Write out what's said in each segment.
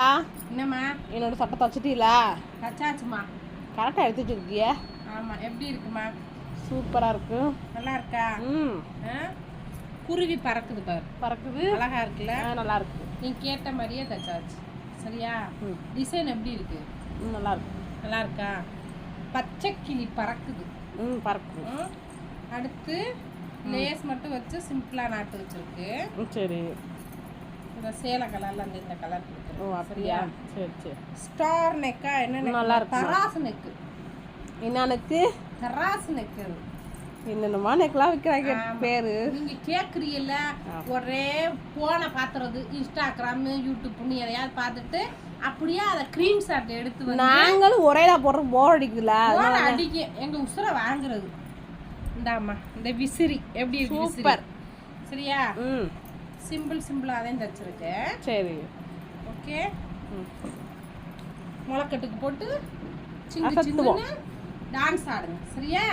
ஆ என்னம்மா? என்னோட சட்டை தச்சுட்டீங்களா தச்சாச்சுமா. கரெக்டாக எடுத்து வச்சிருக்கிய ஆமா எப்படி இருக்குமா? சூப்பராக இருக்கு. நல்லா இருக்கா? ம்? குருவி பறக்குது பாரு. பறக்குது. அழகா இருக்குல்ல? ஆ, நல்லா இருக்கு. நீ கேட்ட மாதிரியே தச்சாச்சு. சரியா? ம். டிசைன் எப்படி இருக்கு? ம் நல்லா இருக்கு. நல்லா இருக்கா? பச்சை கிளி பறக்குது. ம் பறக்குது. ம். அடுத்து லேஸ் மட்டும் வச்சு சிம்பிளா நாட்டு வச்சிருக்கு. சரி. இந்த சேலை கலர்ல அந்த இந்த கலர் ஓ அப்படியா? சரி சரி. ஸ்டார் நெக்கா என்ன? நல்லா இருக்குமா? தராசு நெக்கு என்னனுக்கு தராசு நெக்கு என்னென்னமா நெக்கெல்லாம் விற்கிறாங்க பேரு. நீங்க கேக்குறீல்ல ஒரே போனை பாத்துறது இன்ஸ்டாகிராம் யூடியூப்னு எதையாவது பார்த்துட்டு அப்படியே அதை க்ரீன் ஷாட் எடுத்து நாங்களும் ஒரே தான் போடுறோம். போர் அடிக்குதுல அடிக்க எங்க உசுரை வாங்குறது. இந்தாம்மா இந்த விசிறி. எப்படி சூப்பர் சரியா? ம். சிம்பிள் சிம்பிளா தான் தச்சிருக்கேன் சரி. ஓகே. முளைக்கட்டுக்கு போட்டு சின்ன அசத்துவோம். சின்ன டான்ஸ் ஆடுங்க. சரியா?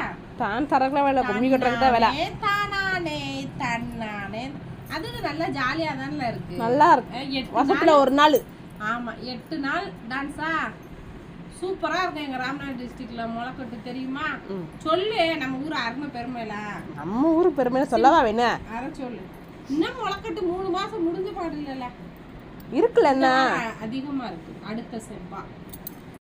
தான் தரக்கலாம் வேலை கும்மி கட்டுறதுக்கு தான் வேலை. தானானே, தானானே தன்னானே அது நல்லா ஜாலியா தானே இருக்கு. நல்லா இருக்கு. வருஷத்துல ஒரு நாள். ஆமா எட்டு நாள் டான்ஸா சூப்பரா இருக்கும் எங்க ராமநாதபுரம் டிஸ்ட்ரிக்ட்ல முளைக்கட்டு தெரியுமா. சொல்லு நம்ம ஊர் அருமை பெருமையில. நம்ம ஊர் பெருமையை சொல்லவா வேணும் அத சொல்லு. இன்னும் முளைக்கட்டு மூணு மாசம் முடிஞ்ச பாடு இல்லைல்ல? இருக்குல்ல அதிகமா இருக்கு. அடுத்த செவ்வா.